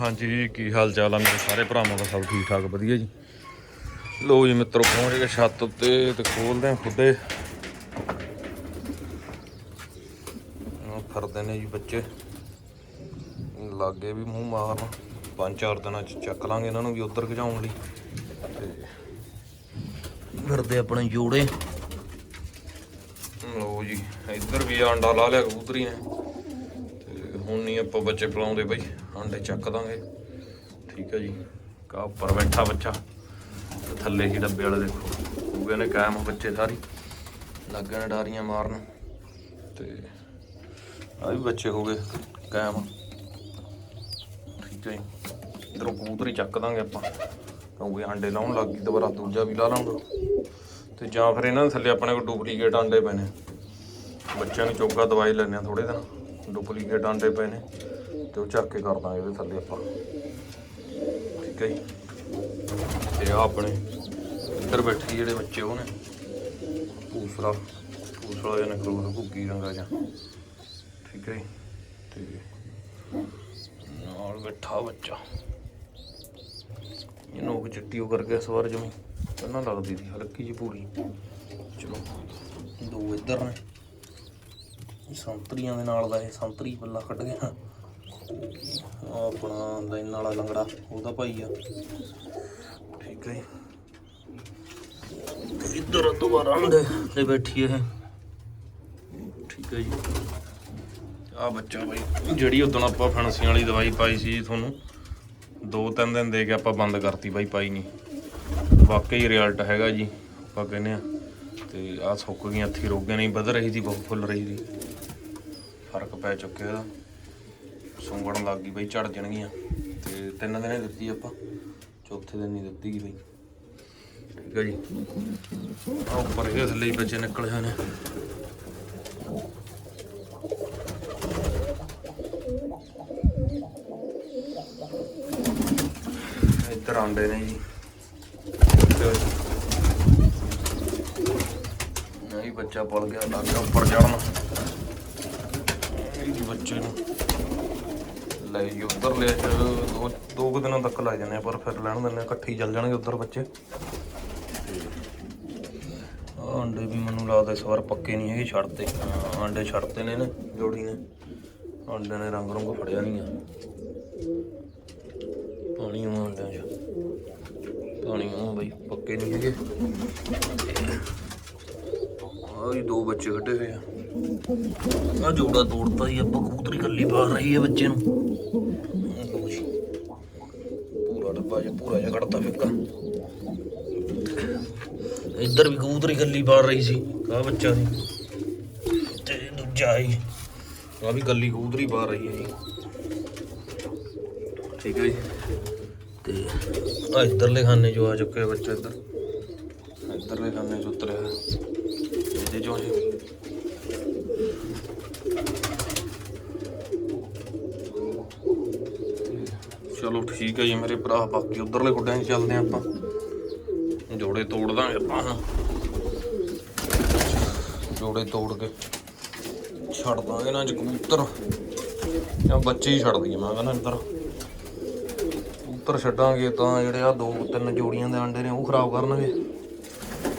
ਹਾਂਜੀ, ਕੀ ਹਾਲ ਚਾਲ ਆ ਮੇਰੇ ਸਾਰੇ ਭਰਾਵਾਂ ਦਾ? ਸਭ ਠੀਕ ਠਾਕ ਵਧੀਆ ਜੀ। ਲੋ ਜੀ ਮਿੱਤਰੋ, ਪਹੁੰਚ ਗਏ ਛੱਤ ਉੱਤੇ ਤੇ ਖੋਲਦੇ ਆ ਖੁੱਡੇ ਫਿਰਦੇ ਨੇ ਜੀ ਬੱਚੇ। ਲਾਗੇ ਵੀ ਮੂੰਹ ਮਾਰਨ। ਪੰਜ ਚਾਰ ਦਿਨਾਂ ਚ ਚੱਕ ਲਾਂਗੇ ਇਹਨਾਂ ਨੂੰ ਵੀ ਉੱਧਰ ਖਿਚਾਉਣ ਲਈ। ਤੇ ਫਿਰਦੇ ਆਪਣੇ ਜੋੜੇ। ਲੋ ਜੀ, ਇੱਧਰ ਵੀ ਆਂਡਾ ਲਾ ਲਿਆ ਕਬੂਤਰੀ ਨੇ। ਹੁਣ ਨਹੀਂ ਆਪਾਂ ਬੱਚੇ ਪਲਾਉਂਦੇ ਬਈ, ਆਂਡੇ ਚੱਕ ਦਾਂਗੇ। ਠੀਕ ਹੈ ਜੀ, ਕਾ ਉੱਪਰ ਬੈਠਾ ਬੱਚਾ। ਥੱਲੇ ਹੀ ਡੱਬੇ ਵਾਲੇ ਦੇਖੋ। ਹੋ ਨੇ ਕਾਇਮ ਬੱਚੇ ਸਾਰੀ। ਲੱਗੇ ਡਾਰੀਆਂ ਮਾਰਨ। ਤੇ ਆ ਵੀ ਬੱਚੇ ਹੋ ਗਏ ਕਾਇਮ। ਠੀਕ ਹੈ ਜੀ। ਇਧਰੋਂ ਕਬੂਤਰੀ ਚੱਕ ਦਾਂਗੇ ਆਪਾਂ। ਕਿਉਂਕਿ ਆਂਡੇ ਲਾਉਣ ਲੱਗ ਗਈ, ਦੁਬਾਰਾ ਦੂਜਾ ਵੀ ਲਾ ਲਾਂਗੇ। ਤੇ ਜਾਂ ਫਿਰ ਇਹਨਾਂ ਦੇ ਥੱਲੇ ਆਪਣੇ ਕੋਲ ਡੁਪਲੀਕੇਟ ਆਂਡੇ ਪਏ ਨੇ ਬੱਚਿਆਂ ਨੂੰ ਚੋਗਾ ਦਵਾਈ ਲੈਣੇ ਆ ਥੋੜੇ ਦਿਨ। ਡੁਪਲੀਕੇਟ ਆਂਡੇ ਪਏ ਨੇ ਤੇ ਉਹ ਚੱਕ ਕੇ ਕਰ ਦਾਂਗੇ ਇਹਦੇ ਥੱਲੇ ਆਪਾਂ। ਠੀਕ ਹੈ ਜੀ? ਤੇ ਆ ਆਪਣੇ ਇੱਧਰ ਬੈਠੇ ਜਿਹੜੇ ਬੱਚੇ, ਉਹ ਨੇ। ਪੂਸਰਾ ਪੂਸਰਾ ਜਿਹਾ ਨਿਕਲੂਗਾ ਭੁੱਕੀ ਰੰਗਾ ਜਾਂ ਠੀਕ ਹੈ ਜੀ? ਤੇ ਨਾਲ ਬੈਠਾ ਬੱਚਾ। ਇਹਨੂੰ ਉਹ ਚਿੱਟੀ ਉਹ ਕਰਕੇ ਇਸ ਵਾਰ, ਜਮੀ। ਪਹਿਲਾਂ ਲੱਗਦੀ ਸੀ, ਹਲਕੀ ਜਿਹੀ ਪੂਰੀ। ਚਲੋ, ਦੋ ਇੱਧਰ ਨੇ। ਸੰਤਰੀਆਂ ਦੇ ਨਾਲ ਦਾ ਇਹ ਸੰਤਰੀ ਪੱਲਾ ਕੱਢ ਗਿਆ। ਆਪਣਾ ਲਾਈਨ ਵਾਲਾ ਲੰਗੜਾ ਉਹਦਾ ਭਾਈ ਆ। ਠੀਕ ਹੈ ਜੀ। ਇੱਧਰ ਦੁਬਾਰਾ ਅੰਡੇ ਤੇ ਬੈਠੀ ਇਹ। ਠੀਕ ਹੈ ਜੀ। ਆ ਬੱਚਾ ਬਾਈ, ਜਿਹੜੀ ਉਦੋਂ ਆਪਾਂ ਫੈਂਸੀਆਂ ਵਾਲੀ ਦਵਾਈ ਪਾਈ ਸੀ ਜੀ ਤੁਹਾਨੂੰ, ਦੋ ਤਿੰਨ ਦਿਨ ਦੇ ਕੇ ਆਪਾਂ ਬੰਦ ਕਰਤੀ ਬਾਈ, ਪਾਈ ਨਹੀਂ ਵਾਕਈ ਰਿਜ਼ਲਟ ਹੈਗਾ ਜੀ, ਆਪਾਂ ਕਹਿੰਦੇ ਆ। ਤੇ ਆ ਸੁੱਕ ਗਈਆਂ ਇੱਥੇ ਰੋਗਾਂ ਨਹੀਂ, ਵਧ ਰਹੀ ਸੀ, ਬਹੁਤ ਫੁੱਲ ਰਹੀ ਸੀ। ਫ਼ਰਕ ਪੈ ਚੁੱਕਿਆ। ਇਹਦਾ ਸੁੰਗੜਨ ਲੱਗ ਗਈ ਬਈ ਝੜ ਜਾਣਗੀਆਂ। ਤੇ ਤਿੰਨ ਦਿਨੇ ਦਿੱਤੀ ਆਪਾਂ, ਚੌਥੇ ਦਿਨ ਨਹੀਂ ਦਿੱਤੀ ਗਈ ਬਈ। ਠੀਕ ਹੈ ਜੀ। ਆ ਉੱਪਰ ਇਹਦੇ ਥੱਲੇ ਹੀ ਬੱਚੇ ਨਿਕਲ ਹੋਏ ਨੇ ਇੱਧਰ ਆਂਡੇ ਨੇ ਜੀ। ਨਹੀਂ, ਬੱਚਾ ਪਲ ਗਿਆ, ਲੱਗ ਗਿਆ ਉੱਪਰ ਚੜਨ ਬੱਚੇ ਨੂੰ। ਲੈ ਜੀ, ਉੱਧਰ ਲੈ ਕੇ ਦੋ ਕੁ ਦਿਨਾਂ ਤੱਕ ਲੱਗ ਜਾਂਦੇ ਪਰ ਫਿਰ ਲੈਣ ਦਿੰਦੇ ਇਕੱਠੇ ਚੱਲ ਜਾਣਗੇ ਉੱਧਰ ਬੱਚੇ। ਆਹ ਵੀ ਮੈਨੂੰ ਲੱਗਦਾ ਇਸ ਵਾਰ ਪੱਕੇ ਨਹੀਂ ਹੈਗੇ ਛੱਡਤੇ। ਆਂਡੇ ਅੰਡੇ ਛੱਡਤੇ ਨੇ ਨਾ ਜੋੜੀ ਨੇ। ਅੰਡੇ ਨੇ ਰੰਗ ਰੰਗ ਫੜਿਆ ਨਹੀਂ ਆ। ਪਾਣੀ ਉਹ ਅੰਡਿਆਂ 'ਚ। ਪਾਣੀ ਉਹ ਬਈ, ਪੱਕੇ ਨਹੀਂ ਹੈਗੇ। ਆਹ ਦੋ ਬੱਚੇ ਕੱਢੇ ਹੋਏ ਆ। ਆ ਜੋੜਾ ਤੋੜਤਾ ਜੀ, ਆਪਾਂ ਕਬੂਤਰੀ ਕੱਲੀ ਪਾ ਰਹੀ ਹੈ ਬੱਚੇ ਨੂੰ। ਲਓ ਜੀ। ਪੂਰਾ ਡੱਬਾ ਜਿਹਾ, ਪੂਰਾ ਜਿਹਾ ਕੱਢਤਾ ਫਿੱਕਾ। ਇੱਧਰ ਵੀ ਕਬੂਤਰੀ ਕੱਲੀ ਪਾ ਰਹੀ ਸੀ ਆ ਬੱਚਾ ਸੀ ਤੇ ਦੂਜਾ ਹੀ ਆ ਵੀ ਕੱਲੀ ਕਬੂਤਰੀ ਪਾ ਰਹੀ ਹੈ ਜੀ। ਠੀਕ ਹੈ ਜੀ। ਤੇ ਆ ਇੱਧਰਲੇ ਖਾਨੇ ਜੋ ਆ ਚੁੱਕੇ ਆ ਬੱਚੇ ਇੱਧਰ। ਇੱਧਰਲੇ ਖਾਨੇ ਚ ਉਤਰਿਆ। ਇਹਦੇ ਚੋਂ ਜੀ। ਚਲੋ ਠੀਕ ਹੈ ਜੀ ਮੇਰੇ ਭਰਾ, ਬਾਕੀ ਉਧਰਲੇ ਗੁੱਡਿਆਂ 'ਚ ਚੱਲਦੇ ਹਾਂ ਆਪਾਂ। ਜੋੜੇ ਤੋੜ ਦਾਂਗੇ ਆਪਾਂ। ਹੁਣ ਜੋੜੇ ਤੋੜ ਕੇ ਛੱਡ ਦਾਂਗੇ ਨਾ ਅੱਜ ਕਬੂਤਰ। ਜਾਂ ਬੱਚੇ ਹੀ ਛੱਡ ਦਈਏ ਮੈਂ ਕਹਿੰਦਾ ਇੱਧਰ। ਕਬੂਤਰ ਛੱਡਾਂਗੇ ਤਾਂ ਜਿਹੜੇ ਆ ਦੋ, ਤਿੰਨ ਜੋੜੀਆਂ ਦੇ ਅੰਡੇ ਨੇ ਉਹ ਖਰਾਬ ਕਰਨਗੇ।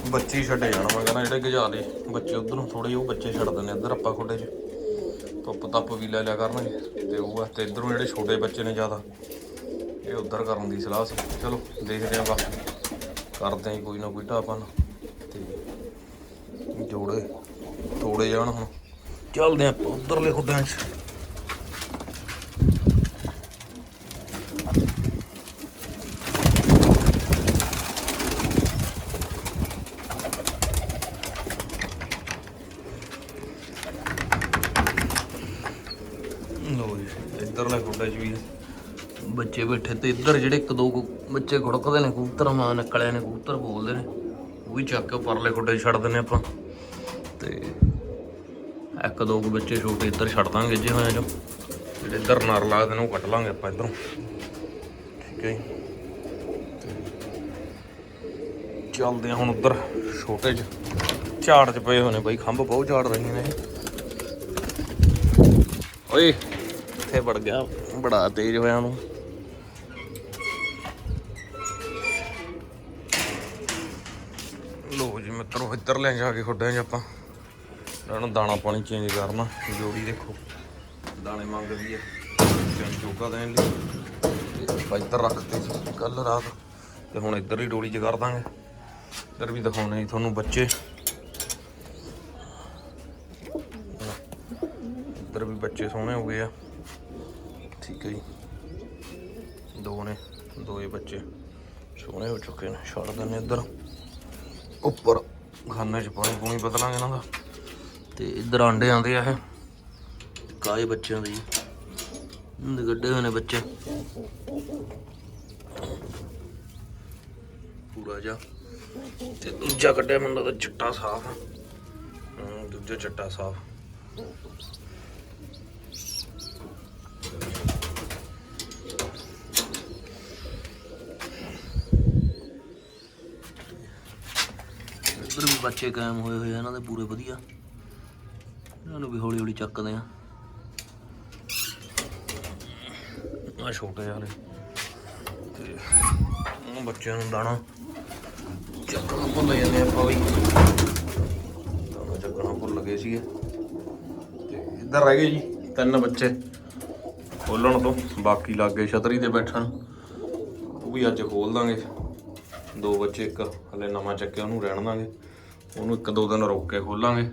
ਬੱਚੇ ਹੀ ਛੱਡੇ ਜਾਣ ਮੈਂ ਕਹਿੰਦਾ ਜਿਹੜੇ ਗਜਾ ਦੇ ਬੱਚੇ ਉਧਰੋਂ ਥੋੜੇ ਉਹ ਬੱਚੇ ਛੱਡ ਦਿੰਦੇ ਇੱਧਰ ਆਪਾਂ ਖੁੱਡੇ 'ਚ। ਧੁੱਪ ਤੱਪ ਵੀ ਲੈ ਲਿਆ ਕਰਨਗੇ ਤੇ ਉਹ ਵਾਸਤੇ ਇਧਰੋਂ ਜਿਹੜੇ ਛੋਟੇ ਬੱਚੇ ਨੇ ਜ਼ਿਆਦਾ। ਇਹ ਉਧਰ ਕਰਨ ਦੀ ਸਲਾਹ ਸੀ। ਚਲੋ, ਦੇਖਦੇ ਆਂ ਬਾਕੀ। ਕਰਦੇ ਆਂ ਕੋਈ ਨਾ ਕੋਈ ਢਾਪਨ ਤੇ ਜੋੜੇ ਤੋੜੇ ਜਾਣ ਹੁਣ। ਚੱਲਦੇ ਆਂ ਆਪਾਂ ਉਧਰਲੇ ਖੁੱਡਿਆਂ 'ਚ ਲੋ ਜੀ ਇੱਧਰਲੇ ਖੁੱਡੇ 'ਚ ਵੀ ਬੱਚੇ ਬੈਠੇ ਤੇ ਇੱਧਰ ਜਿਹੜੇ ਇੱਕ ਦੋ ਕੁ ਬੱਚੇ ਖੁੜਕਦੇ ਨੇ, ਕਬੂਤਰ ਮਾਂ ਨਿਕਲਿਆ ਨੇ, ਕਬੂਤਰ ਬੋਲਦੇ ਨੇ। ਉਹ ਵੀ ਚੱਕ ਕੇ ਪਰਲੇ ਖੁੱਡੇ ਛੱਡ ਦਿੰਦੇ ਆਪਾਂ। ਤੇ ਇੱਕ ਦੋ ਕੁ ਬੱਚੇ ਛੋਟੇ ਇੱਧਰ ਛੱਡ ਦਾਂਗੇ ਜੇ ਹੋਇਆ ਜੋ ਜਿਹੜੇ ਇੱਧਰ ਨਰ ਲੱਗਦੇ ਨੇ, ਉਹ ਕੱਢ ਲਾਂਗੇ ਆਪਾਂ ਇੱਧਰੋਂ। ਠੀਕ ਹੈ ਜੀ। ਚੱਲਦੇ ਆ ਹੁਣ ਉੱਧਰ ਛੋਟੇ 'ਚ। ਝਾੜ 'ਚ ਪਏ ਹੋਏ ਨੇ ਬਾਈ, ਖੰਭ ਬਹੁਤ ਝਾੜ ਰਹੀਆਂ ਨੇ ਇਹ। ਓਏ, ਇੱਥੇ ਵੜ ਗਿਆ, ਬੜਾ ਤੇਜ਼ ਹੋਇਆ ਉਹਨੂੰ। ਮਿੱਤਰੋ, ਇੱਧਰ ਲੈ ਜਾ ਕੇ ਖੁੱਡਾਂ 'ਚ ਆਪਾਂ। ਇਹਨਾਂ ਨੂੰ ਦਾਣਾ ਪਾਣੀ ਚੇਂਜ ਕਰਨਾ। ਜੋੜੀ ਦੇਖੋ, ਦਾਣੇ ਮੰਗਦੀ ਹੈ ਚੰਨ ਚੋਕਾ ਦੇਣ ਲਈ। ਇੱਧਰ ਰੱਖਤੇ ਸੀ ਕੱਲ ਰਾਤ। ਤੇ ਹੁਣ ਇੱਧਰ ਹੀ ਡੋਲੀ 'ਚ ਕਰ ਦਾਂਗੇ। ਇੱਧਰ ਵੀ ਦਿਖਾਉਣੇ ਜੀ ਤੁਹਾਨੂੰ ਬੱਚੇ। ਇੱਧਰ ਵੀ ਬੱਚੇ ਸੋਹਣੇ ਹੋ ਗਏ ਆ। ਠੀਕ ਹੈ ਜੀ। ਦੋ ਨੇ ਦੋਏ ਬੱਚੇ ਸੋਹਣੇ ਹੋ ਚੁੱਕੇ ਨੇ। ਛੱਡ ਦਿੰਦੇ ਇੱਧਰ। ਉੱਪਰ। ਖਾਨੇ 'ਚ ਪਾਣੀ ਪੂਣੀ ਬਦਲਾਂਗੇ ਇਹਨਾਂ ਦਾ। ਤੇ ਇੱਧਰ ਆਂਡੇ ਆਂਦੇ ਆ ਇਹ। ਕਾਏ ਬੱਚਿਆਂ ਦੇ ਜੀ। ਇਹਦੇ ਗੱਡੇ ਹੋਏ ਨੇ ਬੱਚੇ। ਪੂਰਾ ਜਾ ਤੇ ਦੂਜਾ ਕੱਢਿਆ ਮੈਨੂੰ ਤਾਂ ਚਿੱਟਾ ਸਾਫ਼। ਹੂੰ, ਦੂਜਾ ਚਿੱਟਾ ਸਾਫ਼ ਇੱਧਰ ਵੀ ਬੱਚੇ ਕਾਇਮ ਹੋਏ ਹੋਏ ਆ, ਇਹਨਾਂ ਦੇ ਪੂਰੇ ਵਧੀਆ। ਇਹਨਾਂ ਨੂੰ ਵੀ ਹੌਲੀ ਹੌਲੀ ਚੱਕਦੇ ਆ। ਆ ਛੋਟੇ ਹਾਲੇ ਤੇ ਉਹ ਬੱਚਿਆਂ ਨੂੰ ਦਾਣਾ ਚੱਕਣਾ ਭੁੱਲ ਜਾਂਦੇ ਆਪਾਂ ਵੀ। ਦਾਣਾ ਚੱਕਣਾ ਭੁੱਲ ਗਏ ਸੀਗੇ। ਤੇ ਇੱਧਰ ਰਹਿ ਗਏ ਜੀ, ਤਿੰਨ ਬੱਚੇ। ਖੋਲਣ ਤੋਂ, ਬਾਕੀ ਲੱਗ ਗਏ ਛਤਰੀ ਤੇ ਬੈਠਣ। ਉਹ ਵੀ ਅੱਜ ਖੋਲ ਦਾਂਗੇ। ਦੋ ਬੱਚੇ, ਇੱਕ ਹਲੇ ਨਵਾਂ ਚੱਕਿਆ, ਉਹਨੂੰ ਰਹਿਣ ਦਾਂਗੇ। ਉਹਨੂੰ ਇੱਕ ਦੋ ਦਿਨ ਰੋਕ ਕੇ ਖੋਲਾਂਗੇ।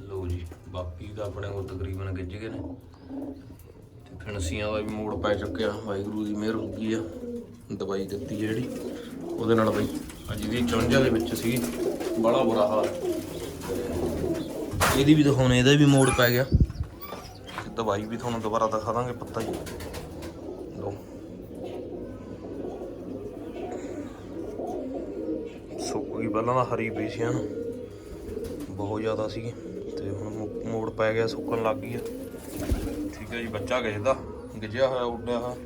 ਲਓ ਜੀ, ਬਾਕੀ ਦਾ ਆਪਣੇ ਕੋਲ ਤਕਰੀਬਨ ਗਿੱਜ ਗਏ ਨੇ। ਤੇ ਫਿਣਸੀਆਂ ਦਾ ਵੀ ਮੋੜ ਪੈ ਚੁੱਕਿਆ। ਵਾਹਿਗੁਰੂ ਦੀ ਮਿਹਰ ਹੋ ਗਈ ਆ, ਦਵਾਈ ਦਿੱਤੀ ਜਿਹੜੀ, ਉਹਦੇ ਨਾਲ ਬਈ ਅੱਜ ਦੀ 54 ਦੇ ਵਿੱਚ ਸੀ, ਬੜਾ ਬੁਰਾ ਹਾਲ। ਇਹਦੀ ਵੀ ਦਿਖਾਉਣੇ ਇਹਦਾ ਵੀ ਮੋੜ ਪੈ ਗਿਆ। ਦਵਾਈ ਵੀ ਤੁਹਾਨੂੰ ਦੁਬਾਰਾ ਦਿਖਾ ਦਾਂਗੇ ਪੱਤਾ ਹੀ ਲਓ ਸੁੱਕ ਗਈ ਪਹਿਲਾਂ ਤਾਂ ਹਰੀ ਪਈ ਸੀ ਹਨ। ਬਹੁਤ ਜ਼ਿਆਦਾ ਸੀ ਤੇ ਹੁਣ ਮੋ- ਮੋੜ ਪੈ ਗਿਆ, ਸੁੱਕਣ ਲੱਗ ਗਈ ਆ। ਠੀਕ ਹੈ ਜੀ, ਬੱਚਾ ਕਿਸੇ ਦਾ। ਗਿਜਿਆ ਹੋਇਆ ਉੱਡਿਆ ਹੋਇਆ।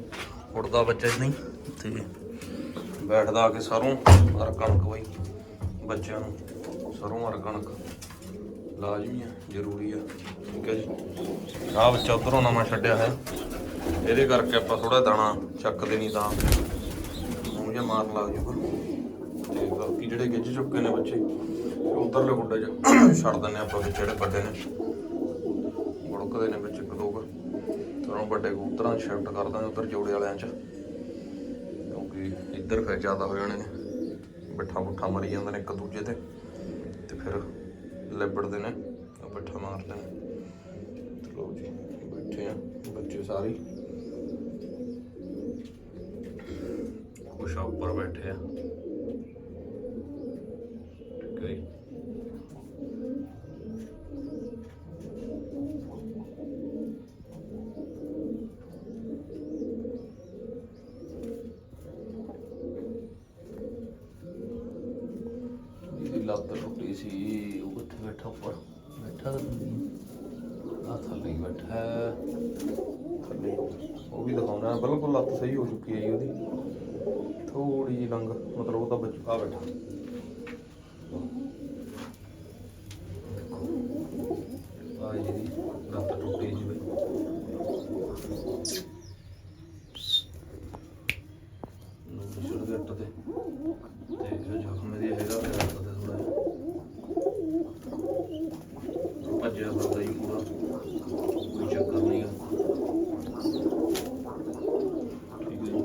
ਉੱਡਦਾ ਬੱਚਾ ਹੀ ਨਹੀਂ। ਤੇ ਬੈਠਦਾ ਆ ਕੇ ਸਰੋਂ, ਅਰ ਕਣਕ ਬਈ। ਬੱਚਿਆਂ ਨੂੰ। ਸਰੋਂ, ਅਰ ਕਣਕ। ਲਾਜ਼ਮੀ ਆ, ਜ਼ਰੂਰੀ ਆ। ਠੀਕ ਹੈ ਜੀ। ਆਹ ਬੱਚਾ ਉਧਰੋਂ ਨਵਾਂ ਛੱਡਿਆ ਹੈ ਇਹਦੇ ਕਰਕੇ ਆਪਾਂ ਥੋੜਾ ਦਾਣਾ ਚੱਕਦੇ ਨਹੀਂ ਤਾਂ। ਮੂੰਹ ਜਿਹਾ ਮਾਰਨ ਲੱਗ ਜੂਗਾ ਤੇ ਬਾਕੀ ਜਿਹੜੇ ਗਿੱਜ ਚੁੱਕੇ ਨੇ ਬੱਚੇ ਉਧਰਲੇ ਗੁੱਡੇ 'ਚ ਛੱਡ ਦਿੰਦੇ ਆਪਾਂ ਵਿੱਚ ਜਿਹੜੇ ਵੱਡੇ ਨੇ। ਮੁੜਕਦੇ ਨੇ ਵਿੱਚ ਇੱਕ ਦੋ ਕੁ। ਵੱਡੇ ਕਬੂਤਰਾਂ ਸ਼ਿਫਟ ਕਰ ਦਾਂਗੇ ਉਧਰ ਜੋੜੇ ਵਾਲਿਆਂ 'ਚ। ਕਿਉਂਕਿ ਇੱਧਰ ਫਿਰ ਜ਼ਿਆਦਾ ਹੋ ਜਾਣੇ ਨੇ। ਬਿੱਠਾ ਬੁੱਠਾ ਮਰੀ ਜਾਂਦੇ ਨੇ ਇੱਕ ਦੂਜੇ ਤੇ। ਤੇ ਫਿਰ ਲਿਬੜਦੇ ਨੇ ਉਹ ਬਿੱਠਾ ਮਾਰਦੇ ਨੇ। ਤੇ ਲਓ ਜੀ, ਬੈਠੇ ਆ ਬੱਚੇ ਸਾਰੇ। ਹੀ। ਆ, ਉੱਪਰ ਬੈਠੇ ਆ ਠੀਕ ਹੈ ਜੀ। ਇਹਦੀ ਲੱਤ ਸੀ, ਉਹ ਕਿੱਥੇ ਬੈਠਾ ਉੱਪਰ? ਬੈਠਾ ਤਾਂ ਨਹੀਂ। ਆ ਥੱਲੇ ਹੀ ਬੈਠਾ ਹੈ। ਥੱਲੇ ਉਹ ਵੀ ਦਿਖਾਉਣਾ ਬਿਲਕੁਲ ਲੱਤ ਸਹੀ ਹੋ ਚੁੱਕੀ ਹੈ ਜੀ ਉਹਦੀ। ਥੋੜੀ ਜਿਹੀ ਲੰਗ ਮਤਲਬ ਉਹ ਤਾਂ ਆ ਬੈਠਾ ਆ ਜੀ ਲੱਤ ਟੁੱਟੀ ਜੀ ਬਈ ਨੂੰ ਛੜ ਗਿਆ ਟੱਤੇ ਤੇ ਜੋ ਜ਼ਖਮ ਦੀ ਹੈਗਾ ਉਹ ਲੱਤ ਤੇ ਥੋੜਾ ਭੱਜਿਆ ਫਿਰਦਾ ਜੀ ਪੂਰਾ ਕੋਈ ਚੱਕਰ ਨਹੀਂ ਗਾ ਠੀਕ ਹੈ ਜੀ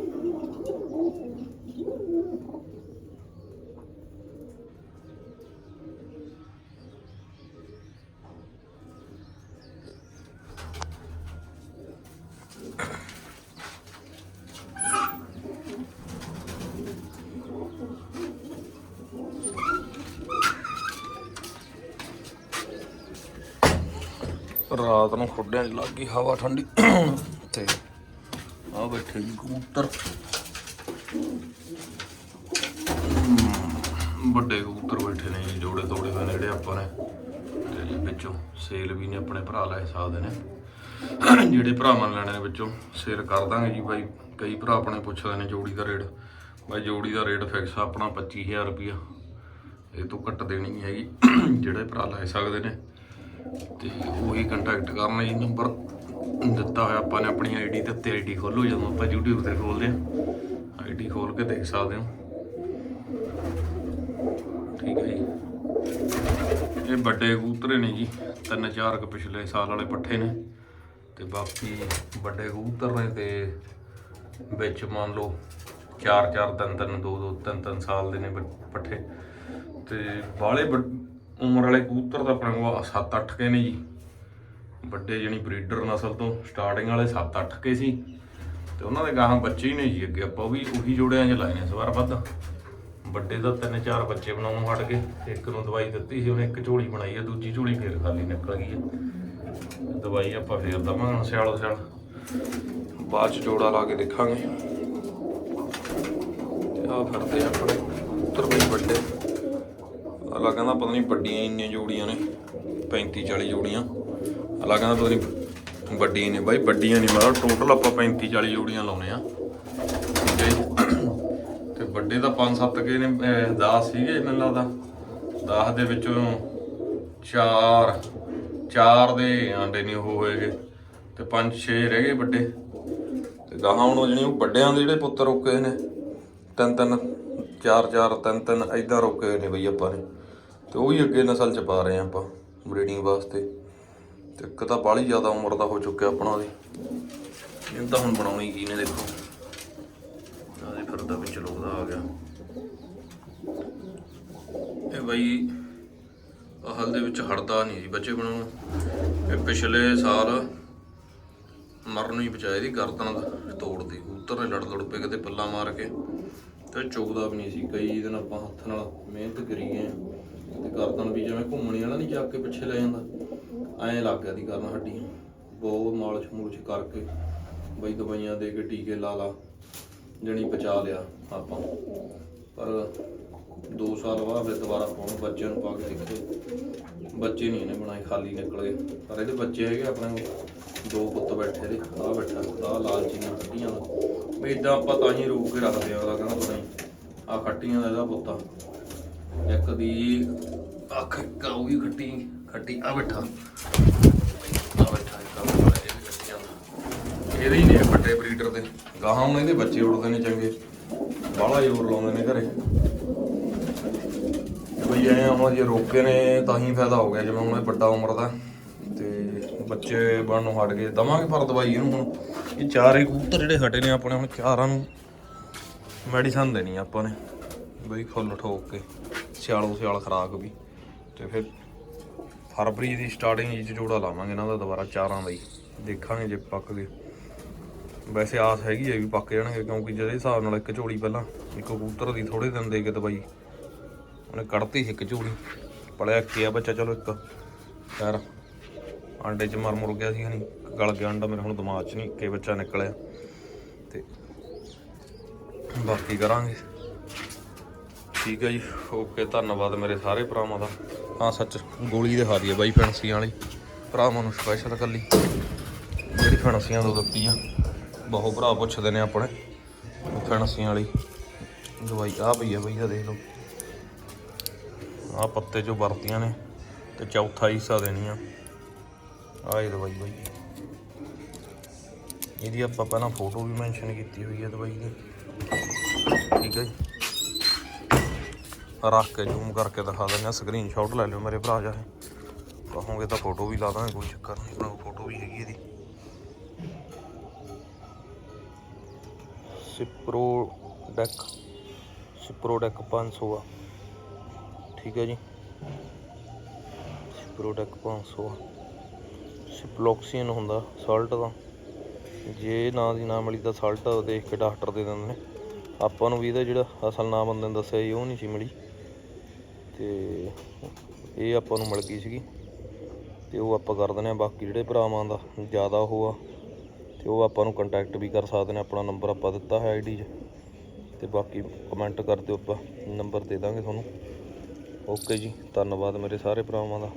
ਰਾਤ ਨੂੰ ਖੁੱਡਿਆਂ 'ਚ ਲੱਗ ਗਈ ਹਵਾ ਠੰਡੀ। ਤੇ ਆ ਬੈਠੇ ਜੀ ਕਬੂਤਰ। ਵੱਡੇ ਕਬੂਤਰ ਬੈਠੇ ਨੇ ਜੀ, ਜੋੜੇ ਤੋੜੇ ਹੋਏ ਨੇ ਜਿਹੜੇ ਆਪਾਂ ਨੇ। ਤੇ ਜੀ ਵਿੱਚੋਂ ਸੇਲ ਵੀ ਨੇ, ਆਪਣੇ ਭਰਾ ਲੈ ਸਕਦੇ ਨੇ। ਜਿਹੜੇ ਭਰਾਵਾਂ ਨੇ ਲੈਣੇ ਨੇ ਵਿੱਚੋਂ, ਸੇਲ ਕਰ ਦਾਂਗੇ ਜੀ ਬਾਈ। ਕਈ ਭਰਾ ਆਪਣੇ ਪੁੱਛਦੇ ਨੇ ਜੋੜੀ ਦਾ ਰੇਟ। ਬਾਈ, ਜੋੜੀ ਦਾ ਰੇਟ ਫਿਕਸ ਆ ਆਪਣਾ 25000 ਰੁਪਿਆ ਇਹ ਤੋਂ ਘੱਟ ਦੇਣੀ ਨਹੀਂ ਹੈਗੀ। ਜਿਹੜੇ ਭਰਾ ਲੈ ਸਕਦੇ ਨੇ। ਤੇ ਉਹੀ ਕੰਟੈਕਟ ਕਰਨਾ ਜੀ ਨੰਬਰ ਦਿੱਤਾ ਹੋਇਆ ਆਪਾਂ ਨੇ ਆਪਣੀ ਆਈਡੀ ਤੇ ਉੱਤੇ ਆਈਡੀ ਖੋਲੋ ਜਦੋਂ ਆਪਾਂ YouTube ਤੇ ਖੋਲਦੇ ਆ ਆਈਡੀ ਖੋਲ ਕੇ ਦੇਖ ਸਕਦੇ ਹੋ। ਠੀਕ ਹੈ ਜੀ। ਇਹ ਵੱਡੇ ਕਬੂਤਰੇ ਨੇ ਜੀ, ਤਿੰਨ ਚਾਰ ਕੁ ਪਿਛਲੇ ਸਾਲ ਵਾਲੇ ਪੱਠੇ ਨੇ। ਤੇ ਬਾਕੀ ਵੱਡੇ ਕਬੂਤਰ ਨੇ ਤੇ ਵਿੱਚ ਮੰਨ ਲਓ ਚਾਰ ਚਾਰ, ਤਿੰਨ ਤਿੰਨ, ਦੋ ਦੋ, ਤਿੰਨ ਤਿੰਨ ਸਾਲ ਦੇ ਨੇ ਬ- ਪੱਠੇ। ਤੇ ਬਾਲੇ ਉਮਰ ਵਾਲੇ ਕਬੂਤਰ ਤਾਂ ਆਪਣੇ ਕੋਲ 7-8 ਕੇ ਨੇ ਜੀ। ਵੱਡੇ ਜਣੀ ਬਰੀਡਰ ਨਸਲ ਤੋਂ ਸਟਾਰਟਿੰਗ ਵਾਲੇ 7-8 ਕੇ ਸੀ। ਤੇ ਉਹਨਾਂ ਦੇ ਗਾਹਾਂ ਬੱਚੇ ਹੀ ਨੇ ਜੀ ਅੱਗੇ ਆਪਾਂ ਉਹ ਵੀ ਉਹੀ ਜੋੜਿਆਂ 'ਚ ਲਾਏ ਨੇ ਇਸ ਵਾਰ ਵੱਧ। ਵੱਡੇ ਦਾ ਤਿੰਨ ਚਾਰ ਬੱਚੇ ਬਣਾਉਣੋਂ ਹਟ ਕੇ ਇੱਕ ਨੂੰ ਦਵਾਈ ਦਿੱਤੀ ਸੀ, ਉਹਨੇ ਇੱਕ ਝੋਲੀ ਬਣਾਈ ਆ, ਦੂਜੀ ਝੋਲੀ ਫੇਰ ਖਾਲੀ ਨਿਕਲ ਗਈ ਆ। ਦਵਾਈ ਆਪਾਂ ਫੇਰ ਦਵਾਂਗੇ ਹੁਣ ਸਿਆਲੋ ਸਿਆਲ। ਬਾਅਦ ਚ ਜੋੜਾ ਲਾ ਕੇ ਦੇਖਾਂਗੇ। ਆ ਫਿਰਦੇ ਆਪਣੇ ਉੱਤਰ ਬਈ ਵੱਡੇ। ਅਲਾ ਕਹਿੰਦਾ ਪਤਾ ਨਹੀਂ ਵੱਡੀਆਂ ਇੰਨੀਆਂ ਜੋੜੀਆਂ ਨੇ 35 40 ਜੋੜੀਆਂ। ਅਲਾ ਕਹਿੰਦਾ ਪਤਾ ਨਹੀਂ ਵੱਡੀਆਂ ਨੇ, ਬਾਈ ਵੱਡੀਆਂ ਨਹੀਂ ਮਤਲਬ ਟੋਟਲ ਆਪਾਂ 35 40 ਜੋੜੀਆਂ ਲਾਉਣੇ ਆ। ਠੀਕ ਹੈ ਤੇ ਵੱਡੇ ਤਾਂ 5-7 ਕੇ ਨੇ 10 ਸੀਗੇ ਮੈਨੂੰ ਲੱਗਦਾ। 10 ਦੇ ਵਿੱਚੋਂ 4 4 ਦੇ ਆਂਡੇ ਨਹੀਂ ਉਹ ਹੋਏਗੇ। ਤੇ 5-6 ਰਹਿ ਗਏ ਵੱਡੇ। ਤੇ ਗਾਹਾਂ ਹੁਣ ਉਹ ਜਿਹੜੀ ਵੱਡਿਆਂ ਦੇ ਜਿਹੜੇ ਪੁੱਤਰ ਰੁਕੇ ਨੇ, ਤਿੰਨ ਤਿੰਨ, ਚਾਰ ਚਾਰ, ਤਿੰਨ ਤਿੰਨ ਐਦਾਂ ਰੁਕੇ ਹੋਏ ਨੇ ਬਈ ਆਪਾਂ ਨੇ। ਤੇ ਉਹ ਹੀ ਅੱਗੇ ਨਸਲ ਚ ਪਾ ਰਹੇ ਆ ਆਪਾਂ ਬਰੀਡਿੰਗ ਵਾਸਤੇ। ਤੇ ਇੱਕ ਤਾਂ ਬਾਹਲੀ ਜ਼ਿਆਦਾ ਉਮਰ ਦਾ ਹੋ ਚੁੱਕਿਆ ਆਪਣਾ ਉਹਦੀ ਇਹ ਤਾਂ ਹੁਣ ਬਣਾਉਣੀ ਕੀ ਨੇ ਦੇਖੋ। ਆਦੇ ਫਿਰਦਾ ਵਿੱਚ ਲੋਦਾ ਆ ਗਿਆ। ਇਹ ਬਈ ਹਲ ਦੇ ਵਿੱਚ ਹੜਦਾ ਨਹੀਂ ਜੀ ਬੱਚੇ ਬਣਾਉਣ। ਇਹ ਪਿਛਲੇ ਸਾਲ ਮਰਨ ਹੀ ਬਚਾਏ ਦੀ ਗਰਦਨ ਤੋੜਦੀ ਕਬੂਤਰ ਨੇ ਲੜ ਲੜ ਪਏ ਕਿਤੇ ਪੱਲਾ ਮਾਰ ਕੇ। ਤੇ ਚੁਗਦਾ ਵੀ ਨਹੀਂ ਸੀ, ਕਈ ਦਿਨ ਆਪਾਂ ਹੱਥ ਨਾਲ ਮਿਹਨਤ ਕਰੀ ਗਏ ਤੇ ਗਰਦਨ ਵੀ ਜਿਵੇਂ ਘੁੰਮਣੀ ਵਾਲਾ ਨਹੀਂ ਚੱਕ ਕੇ ਪਿੱਛੇ ਲੈ ਜਾਂਦਾ। ਐਂ ਲੱਗ ਗਿਆ ਦੀ ਕਰਨ ਹੱਡੀਆਂ। ਬਹੁਤ ਮਾਲਸ਼ ਮੂਲਸ਼ ਕਰਕੇ ਬਈ ਦਵਾਈਆਂ ਦੇ ਕੇ ਟੀਕੇ ਲਾ ਲਾ, ਜਣੀ ਬਚਾ ਲਿਆ ਆਪਾਂ। ਪਰ 2 ਸਾਲ ਬਾਅਦ ਫਿਰ ਦੁਬਾਰਾ ਪਾਉਣ ਬੱਚਿਆਂ ਨੂੰ ਪਾ ਕੇ ਦੇਖੇ ਬੱਚੇ ਨਹੀਂ ਇਹਨੇ ਬਣਾਏ, ਖਾਲੀ ਨਿਕਲ ਗਏ। ਪਰ ਇਹਦੇ ਬੱਚੇ ਹੈਗੇ ਆਪਣੇ ਦੋ ਪੁੱਤ ਬੈਠੇ ਦੇ ਆ ਬੈਠਾ ਆ ਲਾਲਚੀਆਂ ਖੱਟੀਆਂ ਦਾ ਵੀ ਇਦਾਂ ਆਪਾਂ ਤਾਂ ਹੀ ਰੋਕ ਕੇ ਰੱਖਦੇ ਆ ਅਗਲਾ ਕਹਿੰਦਾ ਪਤਾ ਨਹੀਂ ਆ ਖੱਟੀਆਂ ਦਾ ਇਹਦਾ ਪੁੱਤਾ। ਇੱਕ ਦੀ ਅੱਖ ਕਾਉ ਵੀ ਖੱਟੀ ਖੱਟੀ, ਆ ਬੈਠਾ। ਆ ਬੈਠਾ ਇਹਦੇ ਹੀ ਨੇ ਵੱਡੇ ਬਰੀਡਰ ਦੇ। ਗਾਹਾਂ ਹੁਣ ਇਹਦੇ ਬੱਚੇ ਉੜਦੇ ਨੇ ਚੰਗੇ। ਬਾਹਲਾ ਜ਼ੋਰ ਲਾਉਂਦੇ ਨੇ ਘਰੇ। ਬਈ ਐ ਹੁਣ ਜੇ ਰੋਕੇ ਨੇ ਤਾਂ ਹੀ ਫਾਇਦਾ ਹੋ ਗਿਆ, ਜਿਵੇਂ ਹੁਣ ਇਹ ਵੱਡਾ ਉਮਰ ਦਾ। ਤੇ ਬੱਚੇ ਬਣ ਨੂੰ ਹਟ ਗਏ। ਦਵਾਂਗੇ ਪਰ ਦਵਾਈ ਇਹਨੂੰ ਹੁਣ। ਇਹ ਚਾਰੇ ਕਬੂਤਰ ਜਿਹੜੇ ਹਟੇ ਨੇ ਆਪਣੇ, ਹੁਣ ਚਾਰਾਂ ਨੂੰ ਮੈਡੀਸਨ ਦੇਣੀ ਆਪਾਂ ਨੇ। ਬਈ ਫੁੱਲ ਠੋਕ ਕੇ। ਸਿਆਲੋ ਸਿਆਲ ਖਰਾਕ ਵੀ। ਤੇ ਫਿਰ ਫਰਵਰੀ ਦੀ ਸਟਾਰਟਿੰਗ ਵਿੱਚ ਜੋੜਾ ਲਾਵਾਂਗੇ ਇਹਨਾਂ ਦਾ ਦੁਬਾਰਾ ਚਾਰਾਂ ਦਾ ਹੀ ਦੇਖਾਂਗੇ ਜੇ ਪੱਕ ਗਏ। ਵੈਸੇ ਆਸ ਹੈਗੀ ਹੈ ਵੀ ਪੱਕ ਜਾਣਗੇ, ਕਿਉਂਕਿ ਜਿਹਦੇ ਹਿਸਾਬ ਨਾਲ ਇੱਕ ਝੋਲੀ ਪਹਿਲਾਂ ਇੱਕ ਕਬੂਤਰ ਦੀ ਥੋੜੇ ਦਿਨ ਦੇ ਕੇ ਦਵਾਈ ਉਹਨੇ ਕੱਢਤੀ ਸੀ ਇੱਕ ਝੋਲੀ। ਪਲਿਆ ਕੀ ਆ ਬੱਚਾ, ਚਲੋ ਇੱਕ। ਯਾਰ ਆਂਡੇ 'ਚ ਮਰ ਮੁਰ ਗਿਆ ਸੀ ਹਣੀ, ਗਲ ਗਿਆ ਅੰਡਾ ਮੇਰੇ ਹੁਣ ਦਿਮਾਗ 'ਚ ਨਹੀਂ, ਇੱਕੇ ਬੱਚਾ ਨਿਕਲਿਆ। ਤੇ ਬਾਕੀ ਕਰਾਂਗੇ। ਠੀਕ ਹੈ ਜੀ। ਓਕੇ, ਧੰਨਵਾਦ ਮੇਰੇ ਸਾਰੇ ਭਰਾਵਾਂ ਦਾ। ਹਾਂ, ਸੱਚ, ਗੋਲੀ ਦਿਖਾ ਦਈਏ ਬਾਈ ਫੈਂਸੀਆਂ ਵਾਲੀ। ਭਰਾਵਾਂ ਨੂੰ ਸਪੈਸ਼ਲ ਕੱਲੀ ਜਿਹੜੀ ਫੈਂਸੀਆਂ ਤੋਂ ਦਿੱਤੀ ਆ। ਬਹੁਤ ਭਰਾ ਪੁੱਛਦੇ ਨੇ ਆਪਣੇ, ਫੈਂਸੀਆਂ ਵਾਲੀ। ਦਵਾਈ ਆ ਪਈ ਆ ਬਈ ਆ ਦੇਖ ਲਓ। ਆ ਪੱਤੇ ਚੋਂ ਵਰਤੀਆਂ ਨੇ ਤੇ ਚੌਥਾ ਹਿੱਸਾ ਦੇਣੀਆਂ ਆ। ਆ ਇਹ ਦਵਾਈ ਬਈ। ਇਹਦੀ ਆਪਾਂ ਪਹਿਲਾਂ ਫੋਟੋ ਵੀ ਮੈਂਸ਼ਨ ਕੀਤੀ ਹੋਈ ਹੈ ਦਵਾਈ ਦੀ। ਠੀਕ ਹੈ ਜੀ। ਰੱਖ ਕੇ ਜ਼ੂਮ ਕਰਕੇ ਦਿਖਾ ਦਿੰਦੇ ਆ ਸਕਰੀਨਸ਼ਾਟ ਲੈ ਲਿਓ ਮੇਰੇ ਭਰਾ ਜਾਏ ਕਹੋਗੇ ਤਾਂ ਫੋਟੋ ਵੀ ਲਾ ਦਾਂਗੇ, ਕੋਈ ਚੱਕਰ ਨਹੀਂ ਆਪਣਾ ਫੋਟੋ ਵੀ ਹੈਗੀ ਇਹਦੀ। ਸਿਪਰੋ ਡੈਕ ਸਿਪਰੋ ਡੈਕ 500 ਆ। ਠੀਕ ਹੈ ਜੀ। ਸਿਪਰੋ ਡੈਕ 500 ਆ। ਸਿਪਲੋਕਸੀਨ ਹੁੰਦਾ ਸਾਲਟ ਦਾ। ਜੇ ਨਾਂ ਦੀ ਨਾ ਮਿਲੀ ਤਾਂ ਸਾਲਟ ਦੇਖ ਕੇ ਡਾਕਟਰ ਦੇ ਦਿੰਦੇ ਨੇ। ਆਪਾਂ ਨੂੰ ਵੀ ਇਹਦਾ ਜਿਹੜਾ ਅਸਲ ਨਾਮ ਬੰਦੇ ਨੇ ਦੱਸਿਆ ਸੀ, ਉਹ ਨਹੀਂ ਸੀ ਮਿਲੀ। ਤੇ ਇਹ ਆਪਾਂ ਨੂੰ ਮਿਲ ਗਈ ਸੀਗੀ ਤੇ ਉਹ ਆਪਾਂ ਕਰ ਦਿੰਦੇ ਆ ਬਾਕੀ ਜਿਹੜੇ ਭਰਾਵਾਂ ਦਾ ਜ਼ਿਆਦਾ ਉਹ ਆ, ਤੇ ਉਹ ਆਪਾਂ ਨੂੰ ਕੰਟੈਕਟ ਵੀ ਕਰ ਸਕਦੇ ਨੇ। ਆਪਣਾ ਨੰਬਰ ਆਪਾਂ ਦਿੱਤਾ ਹੈ ਆਈਡੀ 'ਚ। ਤੇ ਬਾਕੀ ਕਮੈਂਟ ਕਰ ਦਿਓ ਆਪਾਂ। ਨੰਬਰ ਦੇ ਦਾਂਗੇ ਤੁਹਾਨੂੰ। ਓਕੇ ਜੀ, ਧੰਨਵਾਦ ਮੇਰੇ ਸਾਰੇ ਭਰਾਵਾਂ ਦਾ।